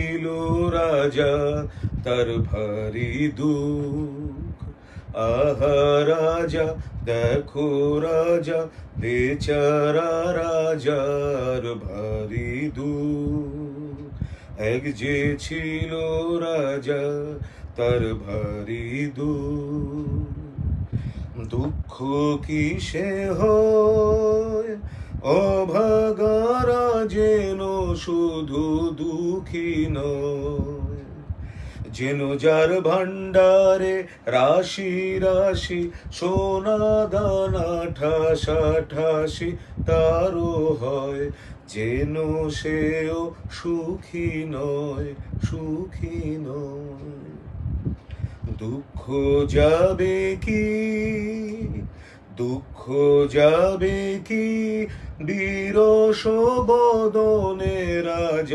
ছিল রাজা, তার ভারী দুঃখ। আহা রাজা, দেখো রাজা, বেচারা রাজার ভারী দুঃখ। এক যে ছিল রাজা, তার ভারী দুঃখ। দুঃখ কিসে হয়? অভাগারা যেন শুধু দুঃখী নয় যেন যার ভান্ডারে রাশি রাশি, সোনা দানা ঠাসা ঠাসি, তারও হয় যেন সেও সুখী নয় সুখী নয়। দুঃখ যাবে কি? দুঃখ যাবে কি? বিরস বদনে রাজা